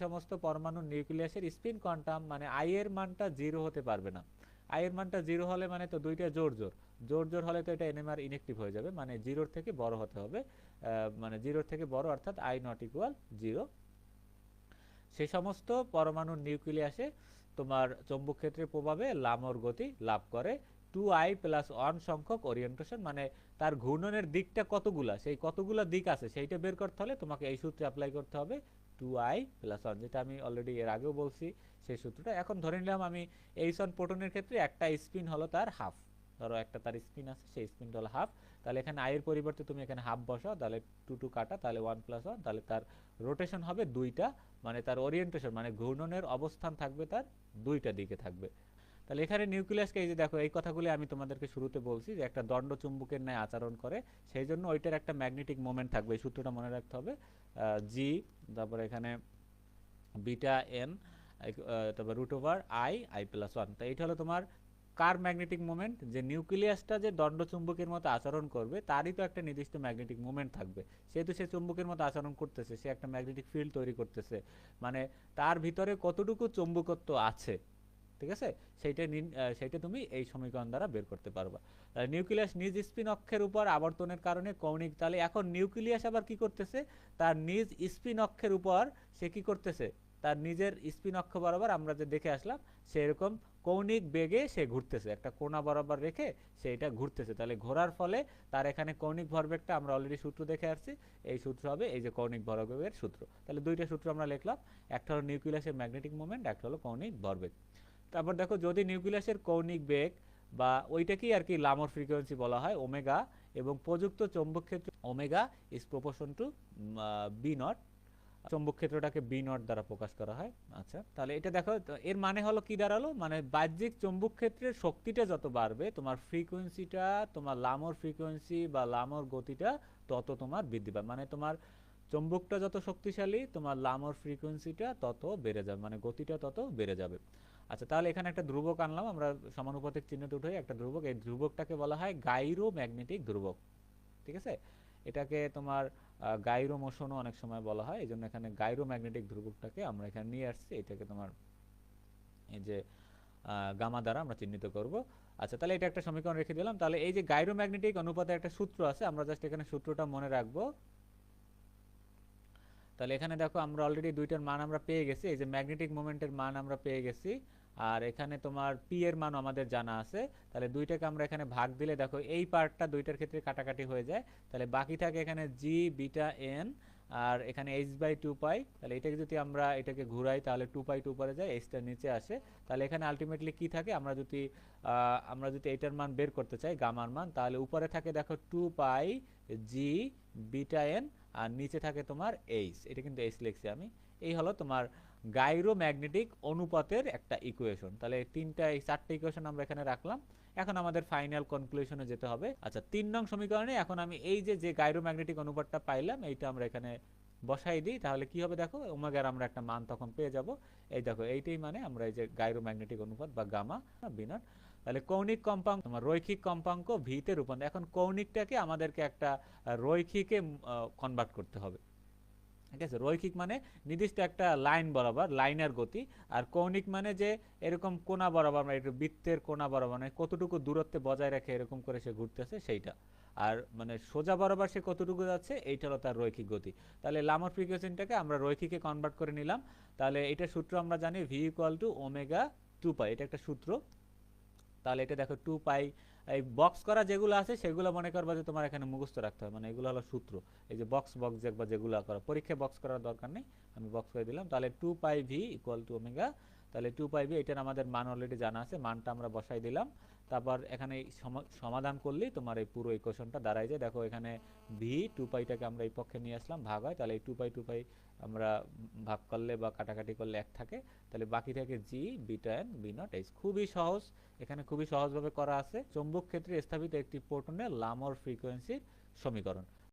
সমস্ত পরমাণুর নিউক্লিয়াসের স্পিন কোয়ান্টাম মানে আই এর মানটা জিরো হতে পারবে না। আই এর মানটা জিরো হলে মানে তো দুইটা জোর জোর জোর জোর হলে তো এটা এনএমআর ইনএক্টিভ হয়ে যাবে মানে জিরোর থেকে বড় হতে হবে মানে জিরোর থেকে বড় অর্থাৎ আই নট ইকুয়াল জিরো সেই সমস্ত পরমাণুর নিউক্লিয়াসে তোমার চৌম্বক ক্ষেত্রের প্রভাবে লামর গতি লাভ করে টু আই প্লাস ওয়ান সংখ্যক ওরিয়েন্টেশন মানে তার ঘূর্ণনের দিকটা কতগুলা, সেই কতগুলা দিক আছে, সেইটা বের করতে হলে তোমাকে এই সূত্রে অ্যাপ্লাই করতে হবে টু আই প্লাস ওয়ান যেটা আমি অলরেডি এর আগেও বলছি সেই সূত্রটা। এখন ধরে নিলাম আমি এইচ ওয়ান প্রোটনের ক্ষেত্রে একটা স্পিন হলো তার হাফ ধরো একটা তার স্পিন আছে, সেই স্পিনটা হলো হাফ তাহলে এখানে আয়ের পরিবর্তে তুমি এখানে হাফ বসাও, তাহলে টু টু কাটা, তাহলে ওয়ান প্লাস ওয়ান তাহলে তার রোটেশন হবে দুইটা মানে তার ওরিয়েন্টেশন মানে ঘূর্ণনের অবস্থান থাকবে তার দুইটা দিকে থাকবে। তাহলে এখানে নিউক্লিয়াসকে এই যে দেখো, এই কথাগুলি আমি তোমাদেরকে শুরুতে বলছি যে একটা দণ্ড চুম্বকের ন্যায় আচরণ করে। সেই জন্য ওইটার একটা ম্যাগনেটিক মোমেন্ট থাকবে, এই সূত্রটা মনে রাখতে হবে। জি তারপরে এখানে বিটা এন তারপর root over I I plus one তো এইটা হলো তোমার কার ম্যাগনেটিক মোমেন্ট যে নিউক্লিয়াসটা যে দণ্ড চুম্বকের মতো আচরণ করবে, তারই তো একটা নির্দিষ্ট ম্যাগনেটিক মোমেন্ট থাকবে। সেহেতু সে চুম্বকের মতো আচরণ করতেছে, সে একটা ম্যাগনেটিক ফিল্ড তৈরি করতেছে। মানে তার ভিতরে কতটুকু চুম্বকত্ব আছে ঠিক আছে? সেইটা সেইটা তুমি এই সমীকরণ দ্বারা বের করতে পারবা। নিউক্লিয়াস নিজ স্পিন অক্ষের উপর আবর্তনের কারণে কৌণিক তাহলে এখন নিউক্লিয়াস আবার কি করতেছে? তার নিজ স্পিন অক্ষের উপর সে কি করতেছে? তার নিজের স্পিন অক্ষ বরাবর আমরা যে দেখে আসলাম, সেরকম কৌণিক বেগে সে ঘুরতেছে। একটা কোনা বরাবর রেখে সে এটা ঘুরতেছে। তাহলে ঘোরার ফলে তার এখানে কৌণিক ভরবেগটা আমরা অলরেডি সূত্র দেখে আসছি। এই সূত্র হবে এই যে কৌণিক ভরবেগের সূত্র। তাহলে দুইটা সূত্র আমরা লিখলাম। একটা হলো নিউক্লিয়াসের ম্যাগনেটিক মোমেন্ট একটা হলো কৌণিক ভরবেগ। তারপর দেখো যদি নিউক্লিয়াসের কৌণিক বেগ বা ওইটাকেই আর কি লামর ফ্রিকোয়েন্সি বলা হয়, ওমেগা এবং প্রযুক্ত চৌম্বক ক্ষেত্র omega is proportion to B not চৌম্বক ক্ষেত্রটাকে বি নট দ্বারা প্রকাশ করা হয়। আচ্ছা তাহলে এটা দেখো এর মানে হলো কি দাঁড়াল? মানে বাহ্যিক চৌম্বক ক্ষেত্রের শক্তিটা যত বাড়বে, তোমার ফ্রিকোয়েন্সিটা তোমার লামর ফ্রিকোয়েন্সি বা লামর গতিটা তত তোমার বৃদ্ধি পাবে। মানে তোমার চৌম্বকটা যত শক্তিশালী, তোমার লামর ফ্রিকোয়েন্সিটা তত বেড়ে যাবে মানে গতিটা তত বেড়ে যাবে। আচ্ছা তাহলে এখানে একটা ধ্রুবক আনলাম, আমরা সমানুপাতিক চিহ্নতে উঠে একটা ধ্রুবক, এই ধ্রুবকটাকে বলা হয় গাইরো ম্যাগনেটিক ধ্রুবক, ঠিক আছে? এটাকে তোমার গাইরো মোশনও অনেক সময় বলা হয় এই জন্য এখানে গাইরো ম্যাগনেটিক ধ্রুবকটাকে আমরা এখানে নিয়ে আসছি, এটাকে তোমার, এই যে গামা দ্বারা আমরা চিহ্নিত করব। আচ্ছা তাহলে এটা একটা সমীকরণ রেখে দিলাম, তাহলে এই যে গাইরো ম্যাগনেটিক অনুপাতে একটা সূত্র আছে, আমরা জাস্ট এখানে সূত্রটা মনে রাখব। তাহলে এখানে দেখো আমরা অলরেডি দুইটার মান আমরা পেয়ে গেছি। এই যে ম্যাগনেটিক মোমেন্টের মান আমরা পেয়ে গেছি। আর এখানে তোমার পি এর মান আমাদের জানা আছে। তাহলে দুইটাকে আমরা এখানে ভাগ দিলে দেখো এই পার্টটা দুইটার ক্ষেত্রে কাটাকাটি হয়ে যায়। তাহলে বাকি থাকে এখানে জি বিটা এন আর এখানে এইচ বাই টু পাই তাহলে এটাকে যদি আমরা এটাকে ঘুরাই, তাহলে টু পাই টু পরে যায় এইচটা নিচে আসে। তাহলে এখানে আলটিমেটলি কি থাকে? আমরা যদি আমরা যদি এইটার মান বের করতে চাই, গামার মান, তাহলে উপরে থাকে দেখো two pi G beta N আর নিচে থাকে তোমার এইচ এটা কিন্তু এইচ লিখছি আমি। এই হলো তোমার গাইরো ম্যাগনেটিক অনুপাতের একটা ইকুয়েশন তাহলে তিনটা, এই চারটা ইকুয়েশন আমরা এখানে রাখলাম। এখন আমাদের ফাইনাল কনক্লুশনে যেতে হবে। আচ্ছা তিন নং সমীকরণে এখন আমি এই যে যে গাইরো ম্যাগনেটিক অনুপাতটা পাইলাম, এইটা আমরা এখানে বসাই দিই। তাহলে কি হবে দেখো, ওমেগার আমরা একটা মান তখন পেয়ে যাব। এই দেখো, এইটাই মানে আমরা এই যে গাইরো ম্যাগনেটিক অনুপাত বা গামা, বিনট। তাহলে কৌণিক কম্পাঙ্ক, তোমার রৈখিক কম্পাঙ্ক ভিতে রূপান্তর। এখন কৌণিকটাকে আমাদেরকে একটা রৈখিকে কনভার্ট করতে হবে। ঠিক আছে? রৈখিক মানে নির্দিষ্ট একটা লাইন বরাবর লাইনের গতি। আর কৌণিক মানে যে এরকম কোনা বরাবর মানে একটু বৃত্তের কোনা বরাবর মানে কতটুকু দূরত্বে বজায় রেখে এরকম করে সে ঘুরতেছে সেইটা। আর মানে সোজা বরাবর সে কতটুকু যাচ্ছে, এইটা হলো তার রৈখিক গতি। তাহলে লামর ফ্রিকোয়েন্সিটাকে আমরা রৈখিকে কনভার্ট করে নিলাম। তাহলে এটা সূত্র আমরা জানি V equal to omega two pi এটা একটা সূত্র। তাহলে এটা দেখো টু পাই এই বক্স করা যেগুলো আছে সেগুলো মনে করবা যে তোমার এখানে মুখস্থ রাখতে হবে। মানে এগুলো হলো সূত্র। এই যে বক্স বক্স বা যেগুলো করা, পরীক্ষায় বক্স করার দরকার নেই, আমি বক্স করে দিলাম। তাহলে two pi V equal to omega তাহলে টু পাই ভি এটার আমাদের মান অলরেডি জানা আছে, মানটা আমরা বসাই দিলাম। তারপর এখানে সমাধান করলেই তোমার এই পুরো ইকুয়েশনটা দাঁড়ায় যায়। দেখো, এখানে ভি টু পাইটাকে আমরা এই পক্ষে নিয়ে আসলাম, ভাগ হয়, তাহলে এই টু পাই টু পাই আমরা ভাগ করলে বা কাটাকাটি করলে এক থাকে। তাহলে বাকি থাকে G beta N B naught H খুবই সহজ, এখানে খুবই সহজভাবে করা আছে। চৌম্বক ক্ষেত্রে স্থাপিত একটি প্রোটনের লামর ফ্রিকোয়েন্সির সমীকরণ।